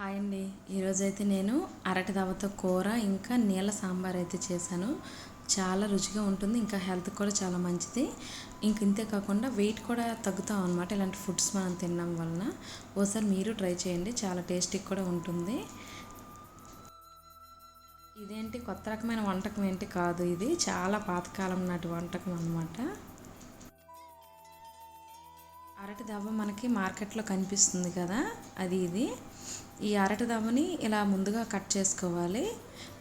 Hi అండి. ఈరోజైతే నేను అరటి దవ్వతో కూర ఇంకా నీళ్ళ సాంబార్ అయితే చేశాను. చాలా రుచిగా ఉంటుంది ఇంకా హెల్త్ కూడా చాలా మంచిది. ఇంక ఇంతే కాకుండా వెయిట్ కూడా తగ్గుతాం అనమాట ఇలాంటి ఫుడ్స్ మనం తినడం వలన. ఓసారి మీరు ట్రై చేయండి చాలా టేస్టీ కూడా ఉంటుంది. ఇదేంటి కొత్త రకమైన వంటకం ఏంటి కాదు ఇది చాలా పాతకాలం నాటి వంటకం అనమాట అరటి దవ్వ మనకి మార్కెట్లో కనిపిస్తుంది కదా అది ఇది. ఈ అరటి దవ్వని ఇలా ముందుగా కట్ చేసుకోవాలి.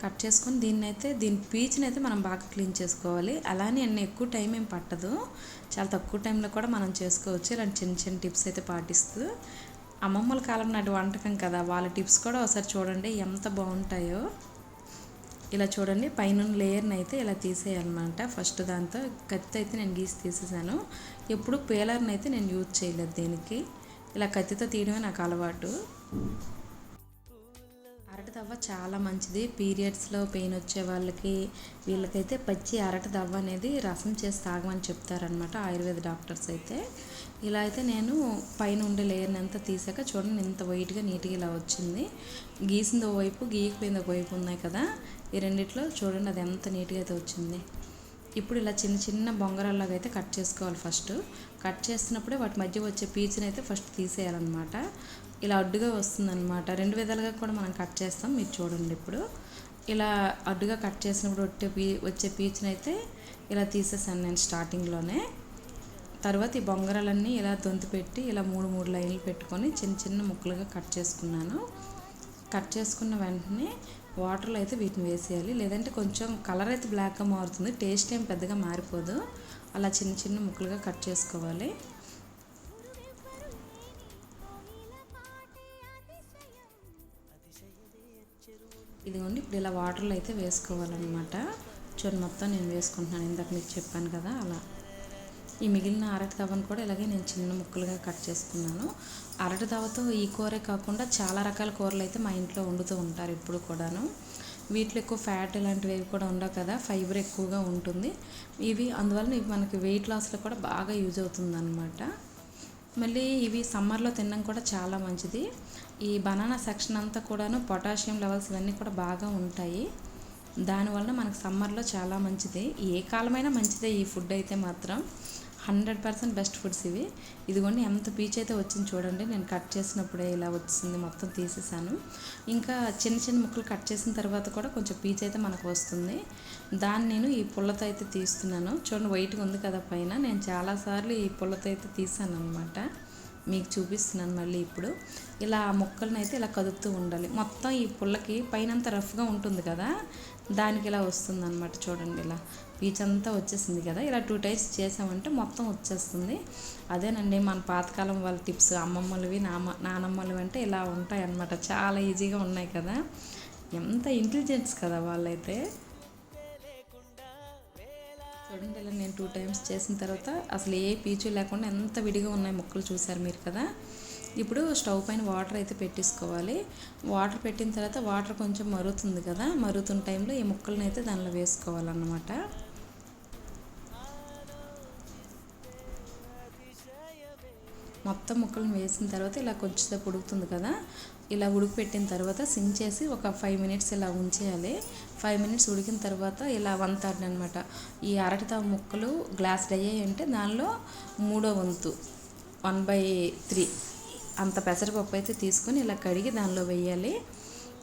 కట్ చేసుకొని దీన్ని అయితే దీని పీచుని అయితే మనం బాగా క్లీన్ చేసుకోవాలి. అలానే అన్నీ ఎక్కువ టైం ఏం పట్టదు. చాలా తక్కువ టైంలో కూడా మనం చేసుకోవచ్చు. ఇలాంటి చిన్న చిన్న టిప్స్ అయితే పాటిస్తూ. అమ్మమ్మల కాలం నాటి వంటకం కదా. వాళ్ళ టిప్స్ కూడా ఒకసారి చూడండి ఎంత బాగుంటాయో. ఇలా చూడండి పైన లేయర్ని అయితే ఇలా తీసేయాలన్నమాట. ఫస్ట్ దాంతో కత్తి అయితే నేను గీసి తీసేసాను. ఎప్పుడు పేలర్ని అయితే నేను యూజ్ చేయలేదు దీనికి. ఇలా కత్తితో తీయడమే నాకు అలవాటు. అరటి దవ్వ చాలా మంచిది. పీరియడ్స్లో పెయిన్ వచ్చే వాళ్ళకి వీళ్ళకైతే పచ్చి అరటి దవ్వ అనేది రసం చేసి తాగమని చెప్తారనమాట ఆయుర్వేద డాక్టర్స్ అయితే. ఇలా అయితే నేను పైన ఉండే లేయర్ని అంతా తీసాక చూడండి ఇంత వైట్గా నీట్గా ఇలా వచ్చింది. గీసింది వైపు గీయకపోయింది వైపు ఉన్నాయి కదా. ఈ రెండిట్లో చూడండి అది ఎంత నీట్గా అయితే వచ్చింది. ఇప్పుడు ఇలా చిన్న చిన్న బొంగరాల్లాగా అయితే కట్ చేసుకోవాలి ఫస్ట్ కట్ చేస్తున్నప్పుడే వాటి మధ్య వచ్చే పీచుని అయితే ఫస్ట్ తీసేయాలన్నమాట. ఇలా అడ్డుగా వస్తుందన్నమాట. రెండు విధాలుగా కూడా మనం కట్ చేస్తాం. మీరు చూడండి ఇప్పుడు. ఇలా అడ్డుగా కట్ చేసినప్పుడు వచ్చే పీ వచ్చే పీచుని అయితే ఇలా తీసేసాను నేను స్టార్టింగ్లోనే. తర్వాత ఈ బొంగరాలన్నీ ఇలా దొంతి పెట్టి ఇలా మూడు మూడు లైన్లు పెట్టుకొని చిన్న చిన్న ముక్కలుగా కట్ చేసుకున్నాను. కట్ చేసుకున్న వెంటనే వాటర్లో అయితే వీటిని వేసేయాలి. లేదంటే కొంచెం కలర్ అయితే బ్లాక్గా మారుతుంది. టేస్ట్ ఏం పెద్దగా మారిపోదు. అలా చిన్న చిన్న ముక్కలుగా కట్ చేసుకోవాలి. ఇదిగోండి ఇప్పుడు ఇలా వాటర్లో అయితే వేసుకోవాలన్నమాట. చూడండి మొత్తం నేను వేసుకుంటున్నాను. ఇందాక మీకు చెప్పాను కదా అలా. ఈ మిగిలిన అరటి తవ్వను కూడా ఇలాగే నేను చిన్న ముక్కలుగా కట్ చేసుకున్నాను. అరటి తవ్వతో ఈ కూరే కాకుండా చాలా రకాల కూరలు అయితే మా ఇంట్లో వండుతూ ఉంటారు ఇప్పుడు కూడాను. వీటిలో ఎక్కువ ఫ్యాట్ ఇలాంటివి కూడా ఉండవు కదా ఫైబర్ ఎక్కువగా ఉంటుంది. ఇవి అందువలన ఇవి మనకి వెయిట్ లాస్లో కూడా బాగా యూజ్ అవుతుంది అనమాట మళ్ళీ ఇవి సమ్మర్లో తినడం కూడా చాలా మంచిది. ఈ బనానా సెక్షన్ అంతా కూడాను పొటాషియం లెవెల్స్ ఇవన్నీ కూడా బాగా ఉంటాయి. దానివల్ల మనకు సమ్మర్లో చాలా మంచిది. ఏ కాలమైనా మంచిదే ఈ ఫుడ్ అయితే మాత్రం. హండ్రెడ్ పర్సెంట్ బెస్ట్ ఫుడ్స్ ఇవి. ఇదిగోండి ఎంత పీచ్ అయితే వచ్చింది చూడండి. నేను కట్ చేసినప్పుడే ఇలా వచ్చింది మొత్తం తీసేసాను. ఇంకా చిన్న చిన్న ముక్కలు కట్ చేసిన తర్వాత కూడా కొంచెం పీచ్ అయితే మనకు వస్తుంది. దాన్ని నేను ఈ పుల్లతో అయితే తీస్తున్నాను. చూడండి వైట్గా ఉంది కదా పైన. నేను చాలాసార్లు ఈ పుల్లతో అయితే తీసాను అనమాట మీకు చూపిస్తున్నాను మళ్ళీ ఇప్పుడు. ఇలా ముక్కలను అయితే ఇలా కదుపుతూ ఉండాలి. మొత్తం ఈ పుల్లకి పైనంత రఫ్గా ఉంటుంది కదా? దానికి ఇలా వస్తుంది అనమాట చూడండి ఇలా. పీచ్ అంతా వచ్చేసింది కదా? ఇలా టూ టైప్స్ చేసామంటే మొత్తం వచ్చేస్తుంది. అదేనండి మన పాతకాలం వాళ్ళ టిప్స్ అమ్మమ్మలవి నామ నానమ్మలవి అంటే ఇలా ఉంటాయి అన్నమాట చాలా ఈజీగా ఉన్నాయి కదా? ఎంత ఇంటెలిజెన్స్ కదా వాళ్ళైతే. చూడండి ఇలా నేను టూ టైమ్స్ చేసిన తర్వాత అసలు ఏ పీచు లేకుండా ఎంత విడిగా ఉన్నాయి ముక్కలు చూసారు మీరు కదా. ఇప్పుడు స్టవ్ పైన వాటర్ అయితే పెట్టేసుకోవాలి. వాటర్ పెట్టిన తర్వాత వాటర్ కొంచెం మరుగుతుంది కదా. మరుగుతున్న టైంలో ఈ ముక్కలను అయితే దానిలో వేసుకోవాలన్నమాట. మొత్తం ముక్కలను వేసిన తర్వాత ఇలా కొంచెంసేపు ఉడుకుతుంది కదా. ఇలా ఉడికిపెట్టిన తర్వాత సిమ్ చేసి ఒక ఫైవ్ మినిట్స్ ఇలా ఉంచేయాలి. ఫైవ్ మినిట్స్ ఉడికిన తర్వాత ఇలా వన్ థర్డ్ అనమాట ఈ అరటితావు ముక్కలు గ్లాస్ అయ్యాయి అంటే దానిలో మూడో వంతు వన్ బై త్రీ అంత పెసరపప్పు అయితే తీసుకొని ఇలా కడిగి దానిలో వేయాలి.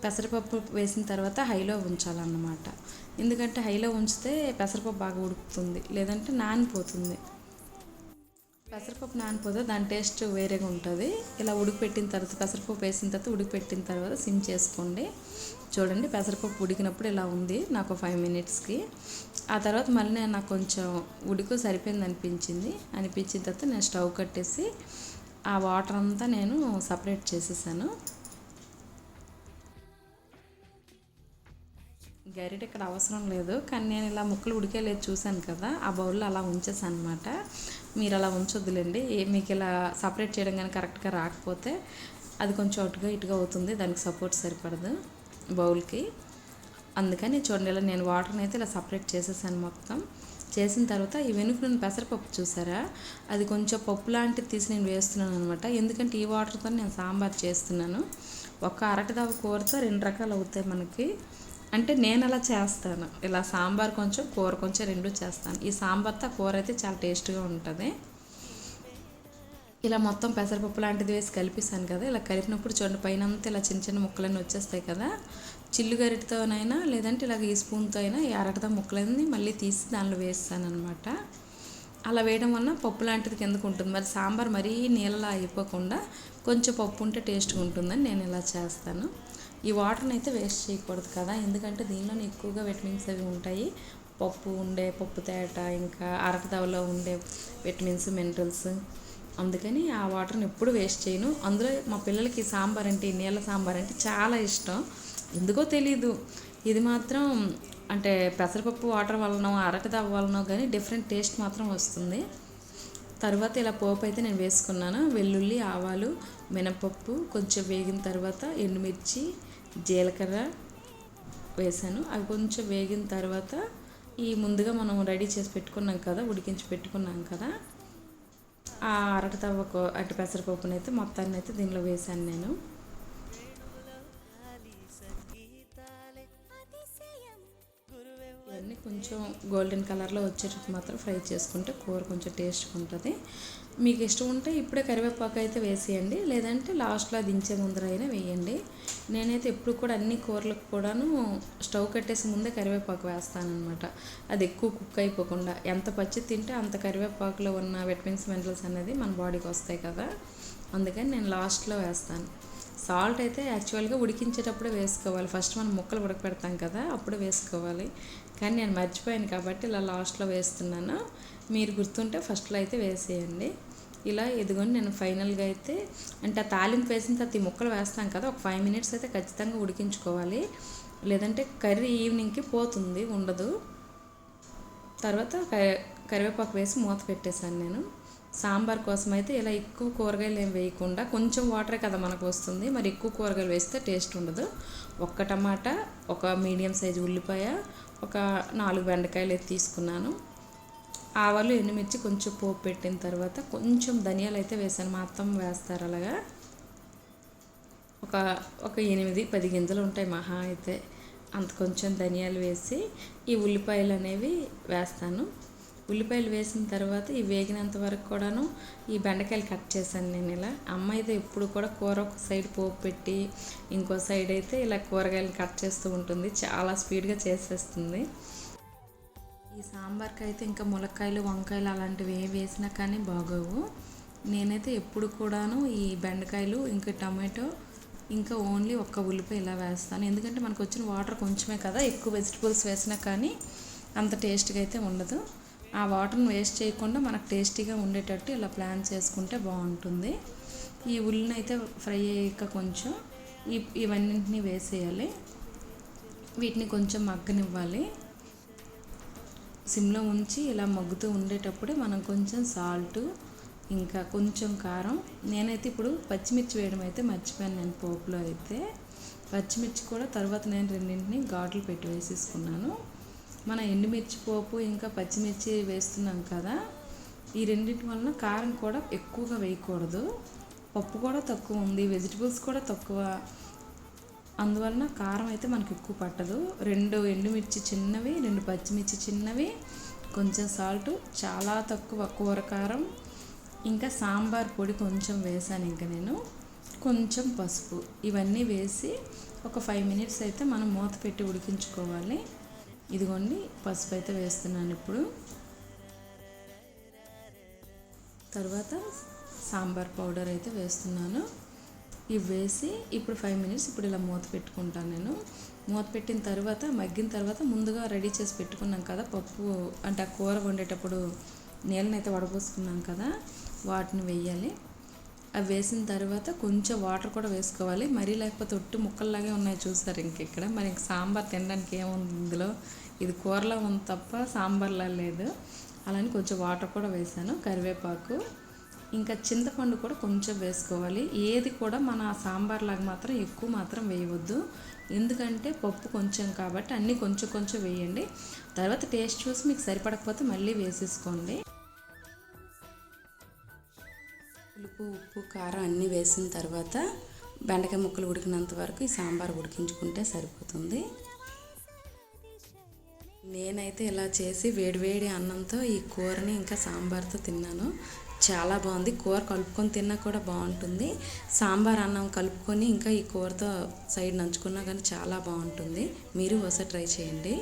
పెసరపప్పు వేసిన తర్వాత హైలో ఉంచాలన్నమాట. ఎందుకంటే హైలో ఉంచితే పెసరపప్పు బాగా ఉడుకుతుంది లేదంటే నానిపోతుంది. పెసరపప్పు నానిపోతే దాని టేస్ట్ వేరేగా ఉంటుంది. ఇలా ఉడికిపెట్టిన తర్వాత పెసరపప్పు వేసిన తర్వాత ఉడికిపెట్టిన తర్వాత సిమ్ చేసుకోండి. చూడండి పెసరపప్పు ఉడికినప్పుడు ఇలా ఉంది నాకు ఫైవ్ మినిట్స్కి. ఆ తర్వాత మళ్ళీ నేను నాకు కొంచెం ఉడుకు సరిపోయింది అనిపించింది. అనిపించిన తర్వాత నేను స్టవ్ కట్టేసి ఆ వాటర్ అంతా నేను సపరేట్ చేసేసాను. గరిట ఇక్కడ అవసరం లేదు. కానీ నేను ఇలా ముక్కలు ఉడికేలేదు చూశాను కదా ఆ బౌల్లో అలా ఉంచేసాను అనమాట మీరు అలా ఉంచొద్దులేండి. మీకు ఇలా సపరేట్ చేయడం కానీ కరెక్ట్గా రాకపోతే అది కొంచెం అటుగా ఇటుగా అవుతుంది. దానికి సపోర్ట్ సరిపడదు బౌల్కి. అందుకని చూడండి ఇలా నేను వాటర్ని అయితే ఇలా సపరేట్ చేసేసాను మొత్తం. చేసిన తర్వాత ఈ వెనుక పెసరపప్పు చూసారా? అది కొంచెం పప్పు లాంటిది తీసి నేను వేస్తున్నాను అనమాట ఎందుకంటే ఈ వాటర్తో నేను సాంబార్ చేస్తున్నాను. ఒక అరటిదవ కూరతో రెండు రకాలు అవుతాయి మనకి. అంటే నేను అలా చేస్తాను. ఇలా సాంబార్ కొంచెం కూర కొంచెం రెండు చేస్తాను. ఈ సాంబార్తో కూర అయితే చాలా టేస్ట్గా ఉంటుంది. ఇలా మొత్తం పెసరపప్పు లాంటిది వేసి కలిపిస్తాను కదా ఇలా కలిపినప్పుడు చూడండి పైన అంతా ఇలా చిన్న చిన్న ముక్కలన్నీ వచ్చేస్తాయి కదా. చిల్లు గరిటితోనైనా లేదంటే ఇలాగ ఈ స్పూన్తో అయినా ఈ ముక్కలన్నీ మళ్ళీ తీసి దానిలో వేస్తాను అనమాట అలా వేయడం వలన పప్పు లాంటిది కిందకు ఉంటుంది. మరి సాంబార్ మరీ నీళ్ళలా అయిపోకుండా కొంచెం పప్పు ఉంటే టేస్ట్గా ఉంటుందని నేను ఇలా చేస్తాను. ఈ వాటర్ని అయితే వేస్ట్ చేయకూడదు కదా. ఎందుకంటే దీనిలోనే ఎక్కువగా విటమిన్స్ అవి ఉంటాయి. పప్పు ఉండే పప్పు తేట ఇంకా అరటితవలో ఉండే విటమిన్స్ మినరల్స్. అందుకని ఆ వాటర్ని ఎప్పుడు వేస్ట్ చేయను. అందులో మా పిల్లలకి సాంబార్ అంటే నీళ్ళ సాంబార్ అంటే చాలా ఇష్టం. ఎందుకో తెలీదు. ఇది మాత్రం అంటే పెసరపప్పు వాటర్ వలన అరటిదవ్వ వలన కానీ డిఫరెంట్ టేస్ట్ మాత్రం వస్తుంది. తర్వాత ఇలా పోపు అయితే నేను వేసుకున్నాను. వెల్లుల్లి ఆవాలు మినపప్పు కొంచెం వేగిన తర్వాత ఎండుమిర్చి జీలకర్ర వేసాను. అవి కొంచెం వేగిన తర్వాత ఈ ముందుగా మనం రెడీ చేసి పెట్టుకున్నాం కదా ఉడికించి పెట్టుకున్నాం కదా ఆ అరటి తవ్వకు అటు పెసరపప్పునైతే అయితే మొత్తాన్ని అయితే దీనిలో వేసాను నేను. ఇవన్నీ కొంచెం గోల్డెన్ కలర్లో వచ్చేటట్టు మాత్రం ఫ్రై చేసుకుంటే కూర కొంచెం టేస్ట్గా ఉంటుంది. మీకు ఇష్టం ఉంటే ఇప్పుడే కరివేపాకు అయితే వేసేయండి. లేదంటే లాస్ట్లో దించే ముందర అయినా వేయండి. నేనైతే ఎప్పుడు కూడా అన్ని కూరలకు కూడాను స్టవ్ కట్టేసి ముందే కరివేపాకు వేస్తానమాట అది ఎక్కువ కుక్ అయిపోకుండా. ఎంత పచ్చి తింటే అంత కరివేపాకులో ఉన్న విటమిన్స్ మినరల్స్ అనేది మన బాడీకి వస్తాయి కదా. అందుకని నేను లాస్ట్లో వేస్తాను. సాల్ట్ అయితే యాక్చువల్గా ఉడికించేటప్పుడే వేసుకోవాలి. ఫస్ట్ మనం ముక్కలు ఉడకపెడతాం కదా అప్పుడు వేసుకోవాలి. కానీ నేను మర్చిపోయాను కాబట్టి ఇలా లాస్ట్లో వేస్తున్నాను. మీరు గుర్తుంటే ఫస్ట్లో అయితే వేసేయండి. ఇలా ఇదిగోండి నేను ఫైనల్గా అయితే అంటే ఆ తాలింపు వేసిన తర్వాత ఈ ముక్కలు వేస్తాం కదా ఒక ఫైవ్ మినిట్స్ అయితే ఖచ్చితంగా ఉడికించుకోవాలి. లేదంటే కర్రీ ఈవినింగ్కి పోతుంది ఉండదు. తర్వాత కరివేపాకు వేసి మూత పెట్టేశాను నేను. సాంబార్ కోసం అయితే ఇలా ఎక్కువ కూరగాయలు ఏం వేయకుండా కొంచెం వాటరే కదా మనకు వస్తుంది మరి ఎక్కువ కూరగాయలు వేస్తే టేస్ట్ ఉండదు. ఒక్క టమాటా ఒక మీడియం సైజు ఉల్లిపాయ ఒక నాలుగు బెండకాయలు అయితే తీసుకున్నాను. ఆవాలు ఎండుమిర్చి కొంచెం పోపు పెట్టిన తర్వాత కొంచెం ధనియాలు అయితే వేసాను. మా అత్తమ్మ వేస్తారు అలాగా. ఒక ఒక ఎనిమిది పది గింజలు ఉంటాయి మహా అయితే. అంత కొంచెం ధనియాలు వేసి ఈ ఉల్లిపాయలు అనేవి వేస్తాను. ఉల్లిపాయలు వేసిన తర్వాత ఈ వేగినంత వరకు కూడాను ఈ బెండకాయలు కట్ చేశాను నేను ఇలా. అమ్మ అయితే ఎప్పుడు కూడా కూర ఒక సైడ్ పోపు పెట్టి ఇంకో సైడ్ అయితే ఇలా కూరగాయలు కట్ చేస్తూ ఉంటుంది. చాలా స్పీడ్గా చేసేస్తుంది. ఈ సాంబార్కి అయితే ఇంకా ములక్కాయలు వంకాయలు అలాంటివి ఏ వేసినా కానీ బాగోవు. నేనైతే ఎప్పుడు కూడాను ఈ బెండకాయలు ఇంకా టమాటో ఇంకా ఓన్లీ ఒక్క ఉల్లిపాయ ఇలా వేస్తాను. ఎందుకంటే మనకు వచ్చిన వాటర్ కొంచెమే కదా ఎక్కువ వెజిటబుల్స్ వేసినా కానీ అంత టేస్ట్గా అయితే ఉండదు. ఆ వాటర్ని వేస్ట్ చేయకుండా మనకు టేస్టీగా ఉండేటట్టు ఇలా ప్లాన్ చేసుకుంటే బాగుంటుంది. ఈ ఉల్లిని అయితే ఫ్రై అయ్యాక కొంచెం ఇవన్నింటినీ వేసేయాలి. వీటిని కొంచెం మగ్గనివ్వాలి. సిమ్లో ఉంచి ఇలా మగ్గుతూ ఉండేటప్పుడే మనం కొంచెం సాల్ట్ ఇంకా కొంచెం కారం. నేనైతే ఇప్పుడు పచ్చిమిర్చి వేయడం అయితే మర్చిపోయాను నేను పోపులో అయితే. పచ్చిమిర్చి కూడా తర్వాత నేను రెండింటిని ఘాట్లు పెట్టి వేసేసుకున్నాను. మన ఎండుమిర్చి పోపు ఇంకా పచ్చిమిర్చి వేస్తున్నాం కదా. ఈ రెండింటి వలన కారం కూడా ఎక్కువగా వేయకూడదు. పప్పు కూడా తక్కువ ఉంది వెజిటబుల్స్ కూడా తక్కువ అందువలన కారం అయితే మనకు ఎక్కువ పట్టదు. రెండు ఎండుమిర్చి చిన్నవి రెండు పచ్చిమిర్చి చిన్నవి కొంచెం సాల్ట్ చాలా తక్కువ కూర కారం ఇంకా సాంబార్ పొడి కొంచెం వేసాను ఇంకా నేను. కొంచెం పసుపు ఇవన్నీ వేసి ఒక ఫైవ్ మినిట్స్ అయితే మనం మూత పెట్టి ఉడికించుకోవాలి. ఇదిగోండి పసుపు అయితే వేస్తున్నాను ఇప్పుడు. తర్వాత సాంబార్ పౌడర్ అయితే వేస్తున్నాను. ఇవి వేసి ఇప్పుడు ఫైవ్ మినిట్స్ ఇప్పుడు ఇలా మూత పెట్టుకుంటాను నేను. మూత పెట్టిన తర్వాత మగ్గిన తర్వాత ముందుగా రెడీ చేసి పెట్టుకున్నాం కదా పప్పు అంటే ఆ కూర వండేటప్పుడు నీళ్ళని అయితే వడపోసుకున్నాం కదా వాటిని వేయాలి. అవి వేసిన తర్వాత కొంచెం వాటర్ కూడా వేసుకోవాలి. మరీ లేకపోతే ఒట్టి ముక్కల్లాగే ఉన్నాయి చూసారు ఇంక ఇక్కడ. మరి ఇంక సాంబార్ తినడానికి ఏముంది ఇందులో? ఇది కూరలో ఉంది తప్ప సాంబార్లా లేదు. అలానే కొంచెం వాటర్ కూడా వేసాను. కరివేపాకు ఇంకా చింతపండు కూడా కొంచెం వేసుకోవాలి. ఏది కూడా మన సాంబార్ లాగా మాత్రం ఎక్కువ మాత్రం వేయవద్దు. ఎందుకంటే పప్పు కొంచెం కాబట్టి అన్నీ కొంచెం కొంచెం వేయండి. తర్వాత టేస్ట్ చూసి మీకు సరిపడకపోతే మళ్ళీ వేసేసుకోండి. పులుపు ఉప్పు కారం అన్నీ వేసిన తర్వాత బెండకాయ ముక్కలు ఉడికినంత వరకు ఈ సాంబార్ ఉడికించుకుంటే సరిపోతుంది. నేనైతే ఇలా చేసి వేడివేడి అన్నంతో ఈ కూరని ఇంకా సాంబార్తో తిన్నాను. చాలా బాగుంది. కూర కలుపుకొని తిన్నా కూడా బాగుంటుంది. సాంబార్ అన్నం కలుపుకొని ఇంకా ఈ కూరతో సైడ్ నంచుకున్నా కానీ చాలా బాగుంటుంది. మీరు ఒకసారి ట్రై చేయండి.